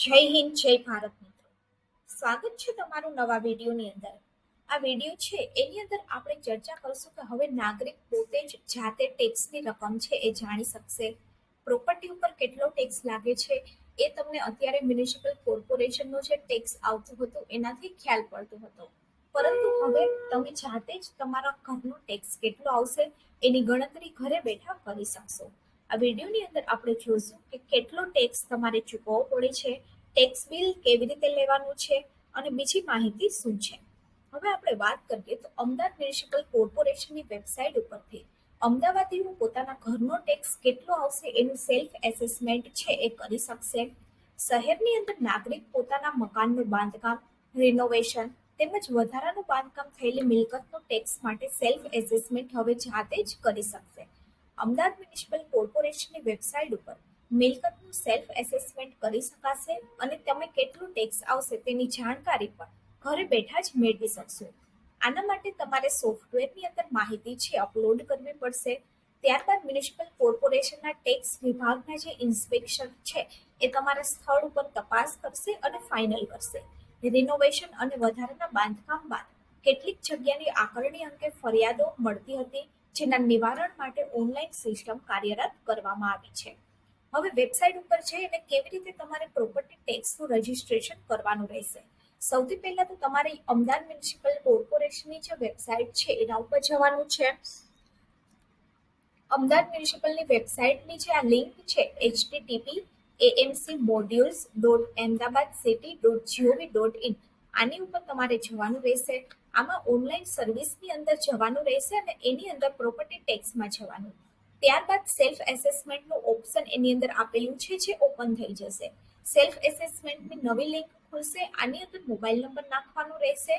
જય હિન્દ, જય ભારત મિત્રો. સ્વાગત છે તમારું નવા વિડીયોની અંદર. આ વીડિયો છે, એની અંદર આપણે ચર્ચા કરશું કે હવે નાગરિક પોતે જ જાતે ટેક્સની રકમ છે એ જાણી શકશે. પ્રોપર્ટી ઉપર કેટલો ટેક્સ લાગે છે એ તમને અત્યારે મ્યુનિસિપલ કોર્પોરેશનનો જે ટેક્સ આવતો હતો એનાથી ખ્યાલ પડતો હતો. પરંતુ હવે તમે જાતે જ તમારા ઘરનો ટેક્સ કેટલો આવશે એની ગણતરી ઘરે બેઠા કરી શકશો. આ વિડીયોની અંદર આપણે જોઈશું કે કેટલો ટેક્સ તમારે ચૂકવવો પડે છે ટેક્સ બિલ કેવી રીતે લેવાનું છે અને બીજી માહિતી શું છે. હવે આપણે વાત કરીએ તો અમદાવાદ મ્યુનિસિપલ કોર્પોરેશનની વેબસાઇટ ઉપરથી. અમદાવાદીઓ પોતાના ઘરનો ટેક્સ કેટલો આવશે એનું સેલ્ફ એસેસમેન્ટ છે એ કરી શકશે. શહેરની અંદર નાગરિક પોતાના મકાનનું બાંધકામ રિનોવેશન તેમજ વધારાનું બાંધકામ થયેલી મિલકતનો ટેક્સ માટે સેલ્ફ એસેસમેન્ટ હવે જાતે જ કરી શકશે. અમદાવાદ મ્યુનિસિપલ કોર્પોરેશનની વેબસાઇટ ઉપર મિલકતનું સેલ્ફ એસેસમેન્ટ કરી શકાશે અને તમે કેટલું ટેક્સ આવશે તેની જાણકારી પણ ઘરે બેઠા જ મેળવી શકશો. આના માટે તમારે સોફ્ટવેરની અંદર માહિતી છે અપલોડ કરવી પડશે, ત્યારબાદ મ્યુનિસિપલ કોર્પોરેશનના ટેક્સ વિભાગના જે ઇન્સ્પેક્શન છે એ તમારા સ્થળ ઉપર તપાસ કરશે અને ફાઇનલ કરશે. રિનોવેશન અને વધારાના બાંધકામ બાદ કેટલીક જગ્યાની આકારણી અંગે ફરિયાદો મળતી હતી જેના નિવારણ માટે ઓનલાઈન સિસ્ટમ કાર્યરત કરવામાં આવી છે. હવે વેબસાઇટ ઉપર છે અને કેવી રીતે તમારે પ્રોપર્ટી ટેક્સનું રજિસ્ટ્રેશન કરવાનું રહેશે. સૌથી પહેલા તો તમારે અમદાવાદ મ્યુનિસિપલ કોર્પોરેશનની જે વેબસાઇટ છે, એના ઉપર જવાનું છે. અમદાવાદ મ્યુનિસિપલની વેબસાઇટની જે આ લિંક છે HTTP AMC modules dot Ahmedabad city dot GOV dot in આની ઉપર તમારે જવાનું રહેશે. આમાં ઓનલાઈન સર્વિસની અંદર જવાનું રહેશે અને એની અંદર પ્રોપર્ટી ટેક્સમાં જવાનું. ત્યારબાદ સેલ્ફ એસેસમેન્ટનું ઓપ્શન એની અંદર આપેલું છે જે ઓપન થઈ જશે. સેલ્ફ એસેસમેન્ટની નવી લિંક ખુલશે, આની અંદર મોબાઈલ નંબર નાખવાનો રહેશે.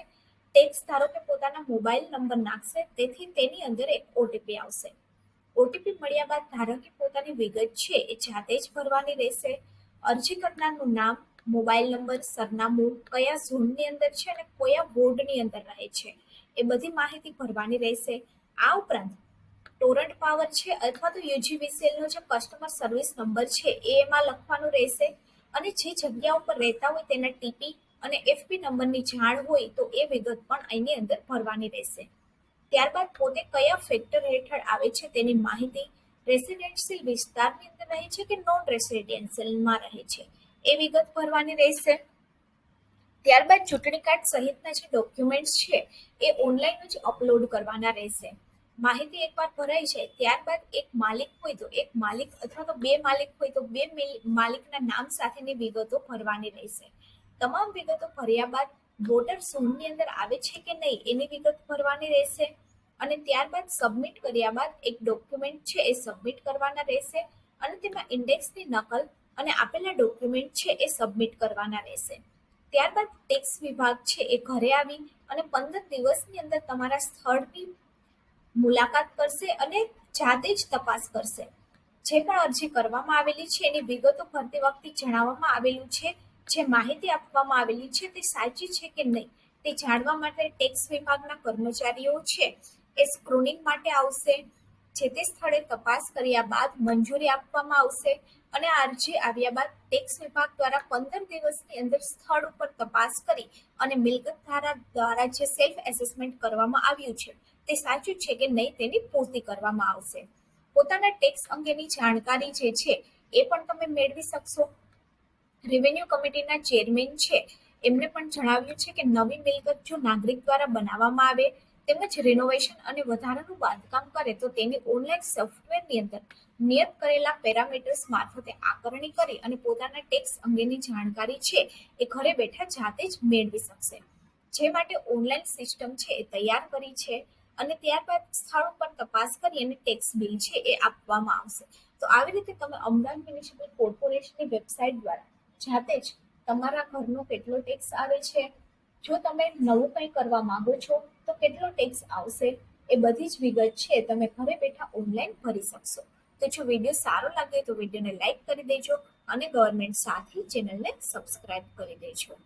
ટેક્સ ધારો કે પોતાના મોબાઈલ નંબર નાખશે, તેથી તેની અંદર એક ઓટીપી આવશે. ઓટીપી મળ્યા બાદ ધારકે પોતાની વિગત છે, એ જાતે જ ભરવાની રહેશે. અરજી કરનારનું નામ મોબાઈલ નંબર, સરનામું, કયા ઝોનની અંદર છે અને કયા વોર્ડની અંદર રહે છે. એ બધી માહિતી ભરવાની રહેશે. આ ઉપરાંત ટોરન્ટ પાવર છે અથવા તો યુજીવીસીએલનો જે કસ્ટમર સર્વિસ નંબર છે એ એમાં લખવાનું રહેશે. અને જે જગ્યા ઉપર રહેતા હોય તેના ટીપી અને એફપી નંબરની જાણ હોય તો એ વિગત પણ અહીંની અંદર ભરવાની રહેશે. ત્યારબાદ પોતે કયા ફેક્ટર હેઠળ આવે છે તેની માહિતી રેસિડેન્શિયલ વિસ્તારની અંદર રહે છે કે નોન રેસિડેન્શિયલમાં રહે છે? એ વિગત ભરવાની રહેશે. ત્યારબાદ ચૂંટણી કાર્ડ સહિતના જે ડોક્યુમેન્ટ્સ છે, એ ઓનલાઈન જ અપલોડ કરવાના રહેશે. માહિતી એકવાર ભરાઈ જાય, ત્યારબાદ એક માલિક હોય તો એક માલિક અથવા તો બે માલિક હોય તો બે માલિકના નામ સાથેની વિગતો ભરવાની રહેશે. તમામ વિગતો ભર્યા બાદ વોટર ઝોનની અંદર આવે છે કે નહીં, એની વિગત ભરવાની રહેશે. અને ત્યારબાદ સબમિટ કર્યા બાદ એક ડોક્યુમેન્ટ છે, એ સબમિટ કરવાના રહેશે. અને તેમાં ઇન્ડેક્સની નકલ અને આપેલા ડોક્યુમેન્ટ છે એ સબમિટ કરવાના રહેશે. ત્યારબાદ ટેક્સ વિભાગ છે એ ઘરે આવી અને પંદર દિવસની અંદર તમારા સ્થળની મુલાકાત કરશે અને જાતે જ તપાસ કરશે. જે પણ અરજી કરવામાં આવેલી છે એની વિગતો ભરતી વખતે જણાવવામાં આવેલું છે. જે માહિતી આપવામાં આવેલી છે તે સાચી છે કે નહીં તે જાણવા માટે ટેક્સ વિભાગના કર્મચારીઓ છે એ સ્ક્રુનિંગ માટે આવશે. જે તે સ્થળે તપાસ કર્યા બાદ મંજૂરી આપવામાં આવશે. અને આરજે આવ્યા બાદ ટેક્સ વિભાગ દ્વારા પંદર દિવસની અંદર સ્થળ ઉપર તપાસ કરી અને મિલકત ધારા દ્વારા જે સેલ્ફ એસેસમેન્ટ કરવામાં આવ્યું છે, તે સાચું છે કે નહીં તેની પૂર્તિ કરવામાં આવશે. પોતાના ટેક્સ અંગેની જાણકારી જે છે, એ પણ તમે મેળવી શકશો. રેવન્યુ કમિટીના ચેરમેન છે, એમને પણ જણાવ્યું છે કે નવી મિલકત જો નાગરિક દ્વારા બનાવવામાં આવે, તેમજ રિનોવેશન અને વધારાનું બાંધકામ કરે તો તેની ઓનલાઈન સોફ્ટવેરની અંદર નિયત કરેલા પેરામીટર્સ મારફતે આકારણી કરી અને પોતાના ટેક્સ અંગેની જાણકારી છે એ ઘરે બેઠા જાતે જ મેળવી શકશે. જે માટે ઓનલાઈન સિસ્ટમ છે એ તૈયાર કરી છે અને ત્યારબાદ સ્થળ ઉપર તપાસ કરી અને ટેક્સ બિલ છે એ આપવામાં આવશે. તો આવી રીતે તમે અમદાવાદ મ્યુનિસિપલ કોર્પોરેશનની વેબસાઇટ દ્વારા જાતે જ તમારા ઘરનો કેટલો ટેક્સ આવે છે, જો તમે નવું કંઈ કરવા માંગો છો, તો કેટલો ટેક્સ આવશે, એ બધી જ વિગત છે તમે ઘરે બેઠા ઓનલાઈન ભરી શકશો. તો જો વીડિયો સારો લાગે તો વિડીયોને લાઈક કરી દેજો અને ગવર્મેન્ટ સાથે ચેનલને સબસ્ક્રાઇબ કરી દેજો.